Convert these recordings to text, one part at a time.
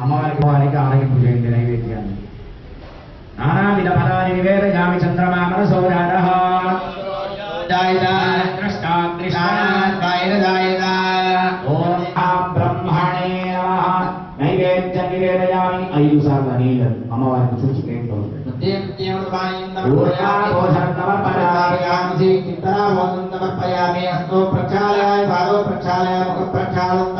అమ్మవారికి ఆలయం చేయండి నైవేద్యాన్ని నానావిధ పదాన్ని నివేదయామి చంద్రమా మనసోదారహ దాయిదా ద్రష్టా ఐదు సార్లు నీళ్ళని అమ్మవారికి చూసి కేంద్రం సమర్పయామి హస్తో ప్రక్షాళయామి పాదో ప్రక్షాళయామి ముఖ ప్రక్షాళం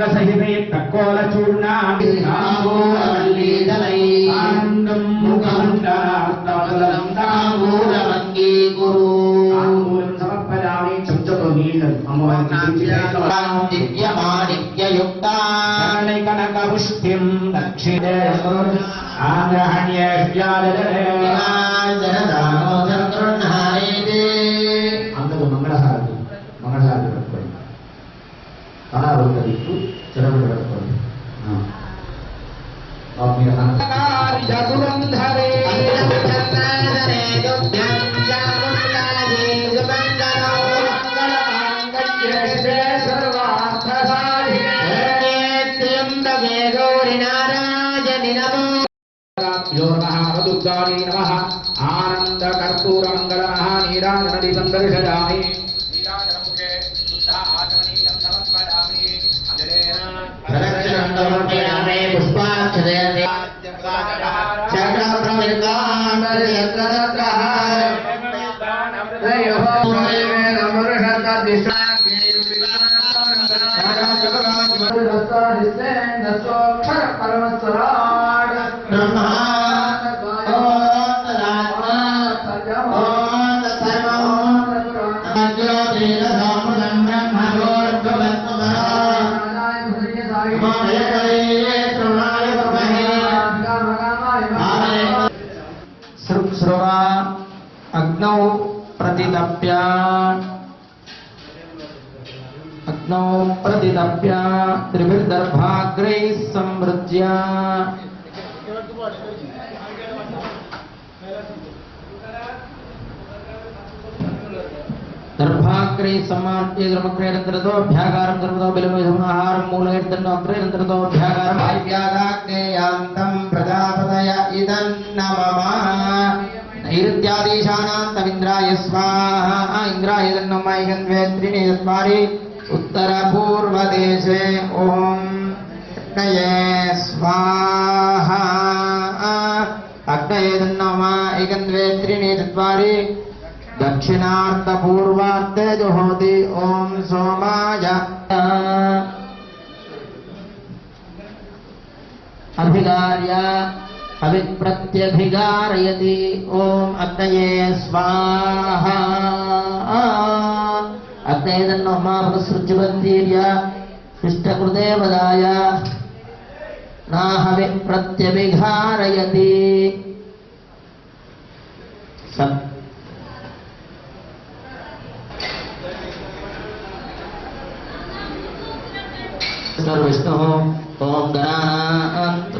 యుతైర్లవంగ సహితే తక్కోల తాంబూలవల్లీదలై ఆనందం ముఖమండలార్తమదలం తాంబూలవంగీ గురు. సమర్పయామి చెంచతో నీళ్ళు. కనకపుష్టిం. దక్షిణే ఆగ్రహణ్యేష్యాదరే శ్రీమద్భగవంతకే గౌరినారాయణి నమో దుర్గాణి నమ ఆనంద కర్పూర మంగళ నీరాజనడి अग्नौ प्रतिदप्या त्रिभिर्दर्भाग्रैः समृज्या दर्भाग्रे समार्ज्य अभ्यागारं कर्मतो बिलमिधम् आहारं मूलैर्दण्डो अग्रयनन्तरतो प्रजापतय इदं न मम स्वाहा इन्द्राय तन्नमैगन्वेत्रिणे द्वारि उत्तरपूर्वदेशे ॐ अग्नये स्वाहा अग्नये तन्नमा ऐगन्वेत्रिणे चत्वारि दक्षिणार्थपूर्वार्थे जुहोति ॐ सोमाय अभिधार्य अभिप्रत्यभिगारयति ॐ अग्नये स्वाहा अग्नये तन्नो मापसृज्यवन्तीर्य इष्टकृते वदाय नाहवि प्रत्यभिघारयति सत् विष्णु ओम गणानान्त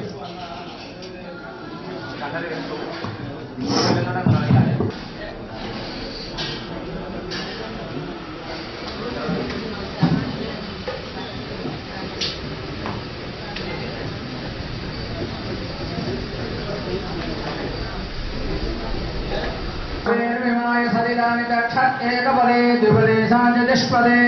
एकपदे द्विपदे साञ्चतिष्पदे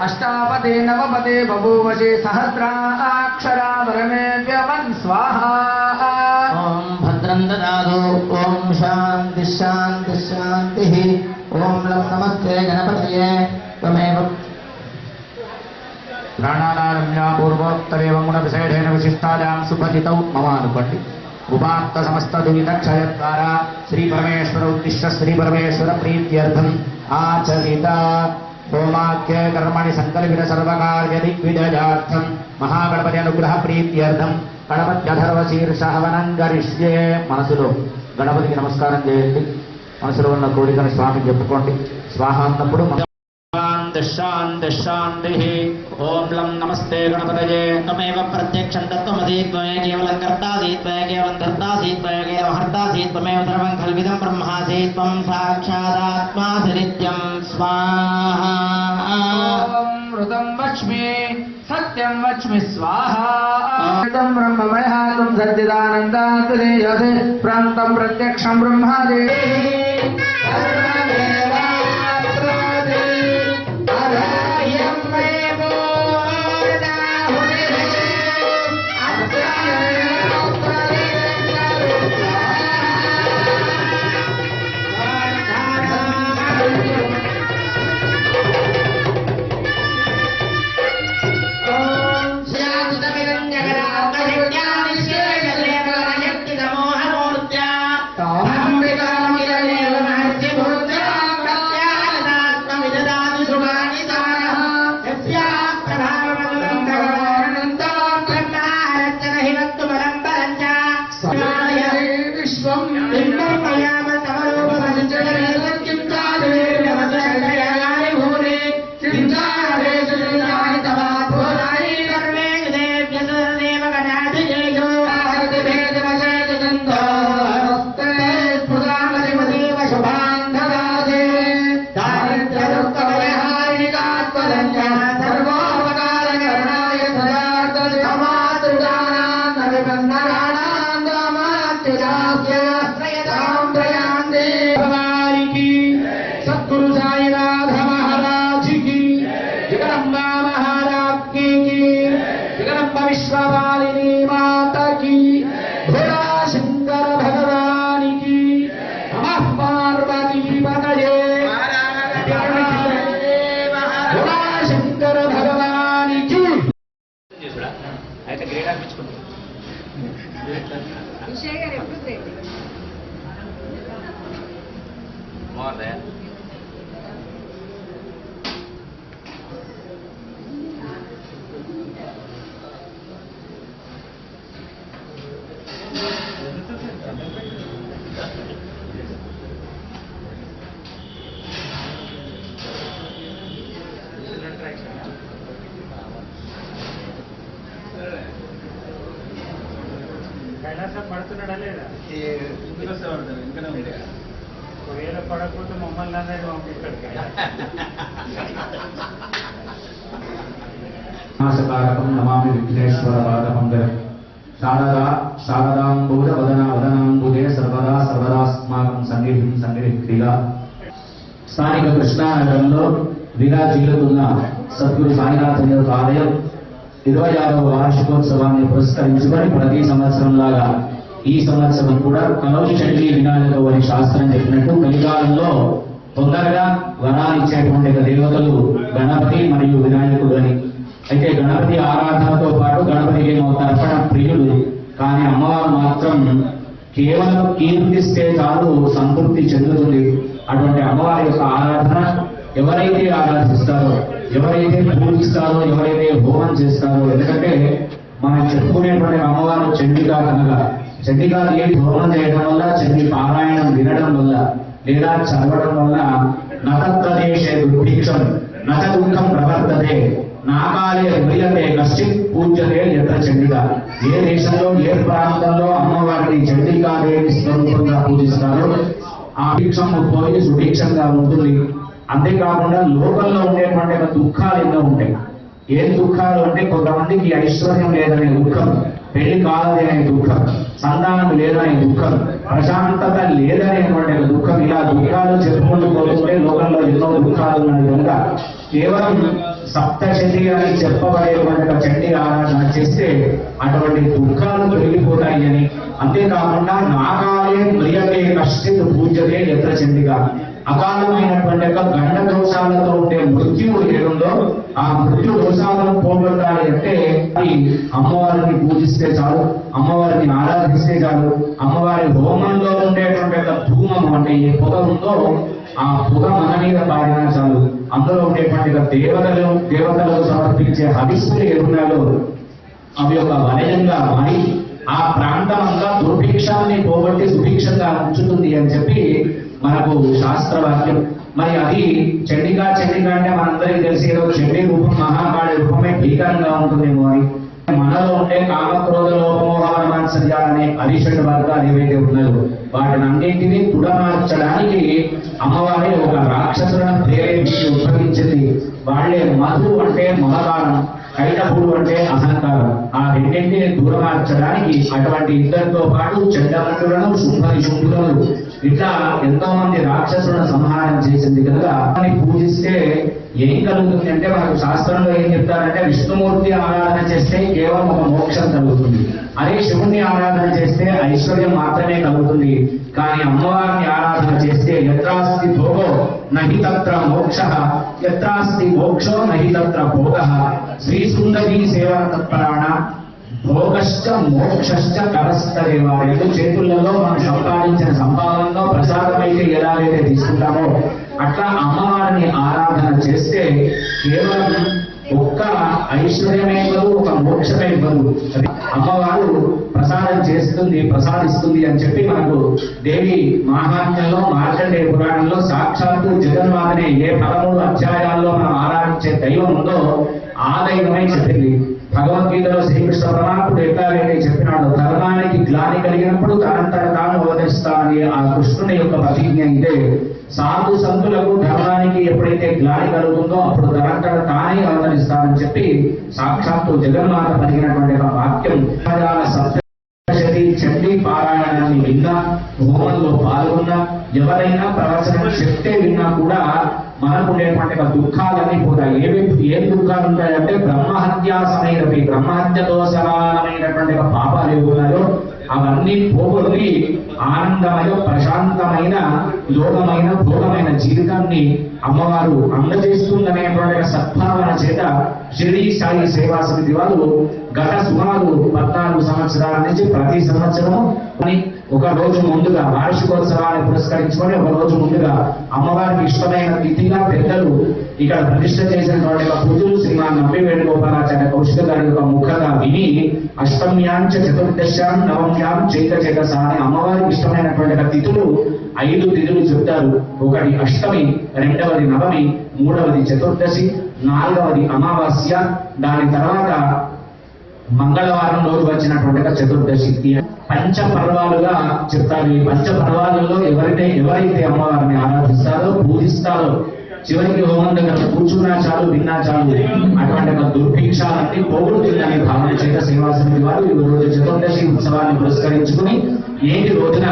अष्टापदे नवपदे बभूवशे सहस्राक्षरा वरमेव्यवन् स्वाहा। నందనాదో ఓం శాంతి శాంతి శాంతి ఓం నమస్తే గణపతయే త్వమేవ ప్రాణానారమ్యా పూర్వోత్తరేవ గుణ విశేషేణ విశిష్టాయాం సుభజితౌ మమ అనుకోండి ఉపాత్త సమస్త దురితక్షయ ద్వారా శ్రీ పరమేశ్వర ఉద్దిష్ట శ్రీ పరమేశ్వర ప్రీత్యర్థం ఆచరిత హోమాఖ్య కర్మణి సంకల్పిత సర్వకార్య దిగ్విజయార్థం మహాగణపతి అనుగ్రహ ప్రీత్యర్థం గణపత్యధర్వ శీర్షహవనంగరిష్యే మనసులో గణపతికి నమస్కారం చేయండి. మనసులో ఉన్న కోరికను స్వామి చెప్పుకోండి. స్వాహ అన్నప్పుడు నమస్తే గణపతయే. ప్రత్యక్షం కేవలం కర్తీత్వం కర్తీత్వేవం కల్విదం బ్రహ్మాసీత్వం సాక్షాదాత్మాధిత్యం స్వాహం. వక్ష్మి లక్ష్మీ. त्रयं वच्मि स्वाहा ब्रह्ममयहातुं सच्चिदानन्दान्तरे यत् प्रान्तं प्रत्यक्षं ब्रह्मादे కైలాసం పడుతున్నాడా లేదా ఒకవేళ పడకపోతే మమ్మల్ని అందరినీ పంపిస్తాడు నాశకారకం నమామి విఘ్నేశ్వర పాదమందిరం శారదా శారదాంబూజ వదన వదనాంబుజే సర్వదా సర్వదాస్మాకం సన్నిధిం సన్నిధిక్రియ స్థానిక కృష్ణానగరంలో విరాజిల్లుతున్న సద్గురు సాయినాథుని యొక్క ఆలయం ఇరవై ఆరవ వార్షికోత్సవాన్ని పురస్కరించుకొని ప్రతి సంవత్సరం లాగా ఈ సంవత్సరం కూడా కనౌజి చండీ వినాయక అని శాస్త్రం చెప్పినట్టు కలికాలంలో తొందరగా వరాలు ఇచ్చేటువంటి దేవతలు గణపతి మరియు వినాయకుడు అని అయితే గణపతి ఆరాధనతో పాటు గణపతికి ఏమో తర్పణ ప్రియుడు. కానీ అమ్మవారు మాత్రం కేవలం కీర్తిస్తే చాలు సంతృప్తి చెందుతుంది అటువంటి అమ్మవారి యొక్క ఆరాధన ఎవరైతే ఆరాధిస్తారో ఎవరైతే పూజిస్తారో ఎవరైతే హోమం చేస్తారో ఎందుకంటే మనం చెప్పుకునేటువంటి అమ్మవారు చండికా కనుక. చండికా దేవి హోమం చేయడం వల్ల చండి పారాయణం వినడం వల్ల లేదా చదవడం వల్ల నతత్రదేశే దుర్భిక్షం నత దుఃఖం ప్రవర్తతే. నాకాలే హృదయతే కశ్చిత్ పూజ్యతే ఎత్ర చండిక ఏ దేశంలో ఏ ప్రాంతంలో అమ్మవారిని చండికాదేవి స్వరూపంగా పూజిస్తారో ఆ భిక్షం పోయి సుభిక్షంగా ఉంటుంది. అంతేకాకుండా లోకంలో ఉండేటువంటి దుఃఖాలు ఎన్నో ఉంటాయి. ఏ దుఃఖాలు అంటే కొంతమందికి ఐశ్వర్యం లేదనే దుఃఖం పెళ్ళి కాదనే దుఃఖం సంతానం లేదనే దుఃఖం ప్రశాంతత లేదనేటువంటి దుఃఖం. ఇలా దుఃఖాలు చెప్పుకుంటూ పోతుంటే లోకంలో ఎన్నో దుఃఖాలు ఉన్నాయి కనుక కేవలం సప్తశతి అని చెప్పబడేటువంటి ఒక చండీ ఆరాధన చేస్తే అటువంటి దుఃఖాలు తొలగిపోతాయి అని అంతేకాకుండా నాకాలే ప్రియతే కష్టిత్ పూజతే ఎత్ర చండిగా. అకాలమైనటువంటి యొక్క గండ దోషాలతో ఉండే మృత్యువు ఏడుందో ఆ మృత్యు దోషాలను పోగొట్టాలి అంటే అది అమ్మవారిని పూజిస్తే చాలు అమ్మవారిని ఆరాధిస్తే చాలు. అమ్మవారి హోమంలో ఉండేటువంటి యొక్క ధూమం అంటే ఏ పొగ ఉందో ఆ పొగ మన మీద పాడినా చాలు. అందులో ఉండేటువంటి దేవతలు దేవతలకు సమర్పించే హవిస్సులు ఏమున్నాయో అవి ఒక వలయంగా మారి ఆ ప్రాంతం అంతా దుర్భిక్షాన్ని పోగొట్టి సుభిక్షంగా ఉంచుతుంది అని చెప్పి మనకు శాస్త్రవాక్యం. మరి అది చండికా చండికా అంటే మనందరికీ తెలిసి ఏదో చండీ రూపం మహాకాళి రూపమే భీకరంగా ఉంటుందేమో అని. మనలో ఉండే కామక్రోధ లోపమోహన మాత్సర్య అనే అరిషడ్ వర్గాలు ఏవైతే ఉన్నాయో వాటిని అన్నింటినీ పుడమార్చడానికి అమ్మవారి ఒక రాక్షసులను ప్రేరేపించి ఉద్భవించింది. వాళ్ళే మధు అంటే మొలకాలం కైటపుడు అంటే అహంకారం. ఆ రెండింటిని దూరమార్చడానికి అటువంటి ఇద్దరితో పాటు చెడ్డమంతులను శుంభని శుభ్రులను ఇట్లా ఎంతో మంది రాక్షసులను సంహారం చేసింది కనుక అని పూజిస్తే ఏం కలుగుతుంది అంటే మనకు శాస్త్రంలో ఏం చెప్తారంటే విష్ణుమూర్తి ఆరాధన చేస్తే కేవలం ఒక మోక్షం కలుగుతుంది. అదే శివుణ్ణి ఆరాధన చేస్తే ఐశ్వర్యం మాత్రమే కలుగుతుంది. కానీ అమ్మవారిని ఆరాధన చేస్తే యత్రాస్తి భోగో నహి తత్ర మోక్ష యత్రాస్తి మోక్షో నహి తత్ర భోగ. శ్రీ సుందరీ సేవా తత్పరాణ భోగశ్చ మోక్షశ్చ కరస్తదేవ రెండు చేతులలో మనం సంపాదించిన సంపాదనలో ప్రసాదమైతే ఎలాగైతే తీసుకుంటామో అట్లా అమ్మవారిని ఆరాధన చేస్తే కేవలం ఒక్క ఐశ్వర్యమే ఇవ్వదు ఒక మోక్షమే ఇవ్వదు అమ్మవారు ప్రసాదం చేస్తుంది ప్రసాదిస్తుంది అని చెప్పి మనకు దేవి మహాత్మ్యంలో మార్కండే పురాణంలో సాక్షాత్తు జగన్మాతనే ఏ పదమూడు అధ్యాయాల్లో మనం ఆరాధించే దైవం ఉందో ఆ దైవమే చెప్పింది. భగవద్గీతలో శ్రీకృష్ణ పరమాత్ముడు ఎట్లాగైతే చెప్పినాడు. ధర్మానికి గ్లాని కలిగినప్పుడు తనంతట తాను అవతరిస్తానని ఆ కృష్ణుని యొక్క ప్రతిజ్ఞ అయితే సాధు సంతులకు ధర్మానికి ఎప్పుడైతే గ్లాడి కలుగుతుందో అప్పుడు తనంతట తానే అవతరిస్తానని చెప్పి సాక్షాత్తు జగన్మాత పలికినటువంటి ఒక వాక్యం. పదాల సప్తశతి చండీ పారాయణాన్ని విన్నా హోమంలో పాల్గొన్నా ఎవరైనా ప్రవచనం చెప్తే విన్నా కూడా మనకు ఉండేటువంటి దుఃఖాలన్నీ పోతాయి. ఏవి ఏం దుఃఖాలు ఉంటాయంటే బ్రహ్మహత్యాసమైనవి బ్రహ్మహత్య బ్రహ్మహత్యతో సమానమైనటువంటి ఒక పాపాలు ఏవి ఉన్నాయో అవన్నీ పోగొట్టి ఆనందమైన ప్రశాంతమైన యోగమైన భోగమైన జీవితాన్ని అమ్మవారు అందజేస్తుందనేటువంటి సద్భావన చేత షిరిడి సాయి సేవా సమితి వారు గత సుమారు పద్నాలుగు సంవత్సరాల నుంచి ప్రతి సంవత్సరం ఒక రోజు ముందుగా వార్షికోత్సవాన్ని పురస్కరించుకొని ఒక రోజు ముందుగా అమ్మవారికి ఇష్టమైన తిథిగా పెద్దలు ఇక్కడ ప్రతిష్ట చేసినటువంటి ఒక పూజలు శ్రీమాన్ నమ్మి వేణుగోపాలాచార్య కౌశిక గారి యొక్క ముఖంగా విని అష్టమ్యాం చతుర్దశ్యాం నవమ్యాం చైత చేతస అని అమ్మవారికి ఇష్టమైనటువంటి తిథులు ఐదు తిథులు చెప్తారు ఒకటి అష్టమి రెండవది నవమి మూడవది చతుర్దశి నాలుగవది అమావాస్య. దాని తర్వాత మంగళవారం రోజు వచ్చినటువంటి చతుర్దశి. పంచ పర్వాలుగా చెప్తారు. ఈ పంచ పర్వాలలో ఎవరైతే ఎవరైతే అమ్మవారిని ఆరాధిస్తారో పూజిస్తారో చివరికి హోమం దగ్గర కూర్చున్నా చాలు విన్నా చాలు అటువంటి ఒక దుర్భిక్షాలన్నీ పోగొడుతుందని భావన చేత సేవా సమితి వారు ఈ రోజు చతుర్దశి ఉత్సవాన్ని పురస్కరించుకుని నేటి రోజున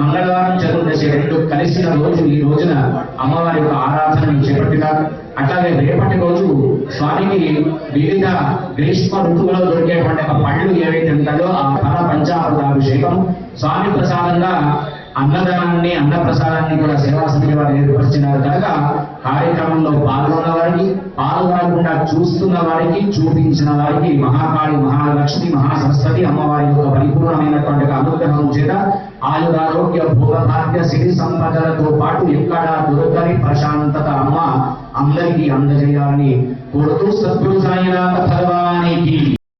మంగళవారం చతుర్దశి రెండు కలిసిన రోజు ఈ రోజున అమ్మవారి యొక్క ఆరాధనను చేపట్టినారు అట్లాగే రేపటి రోజు స్వామికి వివిధ గ్రీష్మ ఋతువులో దొరికేటువంటి పండ్లు ఏవైతే ఉంటాయో ఆ ఫల పంచామృతాభిషేకం. స్వామి ప్రసాదంగా అన్నదానాన్ని అన్న ప్రసాదాన్ని కూడా సేవా సమితి వారు ఏర్పరిచినారు. కనుక కార్యక్రమంలో పాల్గొన్న వారికి పాల్గొనకుండా చూస్తున్న వారికి చూపించిన వారికి మహాకాళి మహాలక్ష్మి మహాసరస్వతి అమ్మవారి యొక్క పరిపూర్ణమైనటువంటి అనుగ్రహం చేత ఆయురారోగ్య భోగభాగ్య సిరి సంపదలతో పాటు ఎక్కడ దొరకని ప్రశాంతత అమ్మ అందరికీ అందజేయాలని కోరుతూ సద్గురు సాయినాథ భగవానికి.